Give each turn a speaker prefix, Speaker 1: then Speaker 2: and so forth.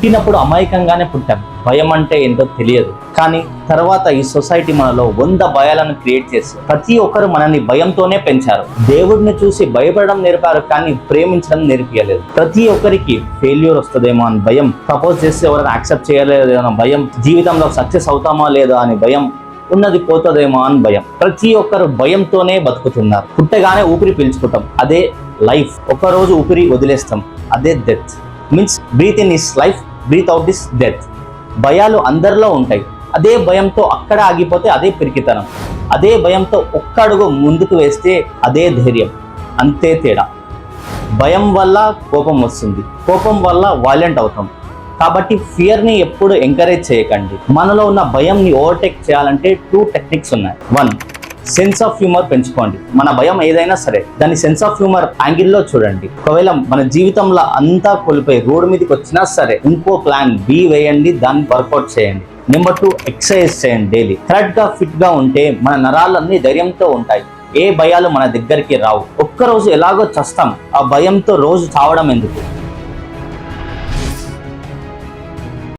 Speaker 1: పుట్టినప్పుడు అమాయకంగానే పుట్టాం. భయం అంటే ఏంటో తెలియదు. కానీ తర్వాత ఈ సొసైటీ మనలో వంద భయాలను క్రియేట్ చేసి ప్రతి ఒక్కరు మనల్ని భయంతోనే పెంచారు. దేవుడిని చూసి భయపడడం నేర్పారు కానీ ప్రేమించడం నేర్పియలేదు. ప్రతి ఒక్కరికి ఫెయిల్యూర్ వస్తుందేమో అని భయం. ప్రపోజ్ చేస్తే ఎవరైనా యాక్సెప్ట్ చేయలేదు అన్న భయం. జీవితంలో సక్సెస్ అవుతామా లేదా అని భయం. ఉన్నది పోతుందేమో అని భయం. ప్రతి ఒక్కరు భయంతోనే బతుకుతున్నారు. పుట్టగానే ఊపిరి పీల్చుకుంటాం. అదే లైఫ్ ఒక్కరోజు ఊపిరి వదిలేస్తాం. అదే death means breathe in is life breathe out this death భయాలు అందరిలో ఉంటాయి. అదే భయంతో అక్కడ ఆగిపోతే అదే పిరికితనం. అదే భయంతో ఒక్క అడుగు ముందుకు వేస్తే అదే ధైర్యం. అంతే తేడా. భయం వల్ల కోపం వస్తుంది. కోపం వల్ల వాలెంట్ అవుతాం. కాబట్టి ఫియర్ని ఎప్పుడు ఎంకరేజ్ చేయకండి. మనలో ఉన్న భయంని ఓవర్టేక్ చేయాలంటే టూ టెక్నిక్స్ ఉన్నాయి. వన్ సెన్స్ ఆఫ్ హ్యూమర్ పెంచుకోండి. మన భయం ఏదైనా సరే దాని సెన్స్ ఆఫ్ హ్యూమర్ యాంగిల్లో చూడండి. ఒకవేళ మన జీవితంలో అంతా కోల్పోయి రోడ్డు మీదకి వచ్చినా సరే ఇంకో ప్లాన్ బి వేయండి దాన్ని వర్కౌట్ చేయండి. నెంబర్ టూ ఎక్సర్సైజ్ చేయండి డైలీ థర్డ్గా ఫిట్గా ఉంటే మన నరాలన్నీ ధైర్యంతో ఉంటాయి. ఏ భయాలు మన దగ్గరికి రావు. ఒక్కరోజు ఎలాగో చస్తాం. ఆ భయంతో రోజు చావడం ఎందుకు?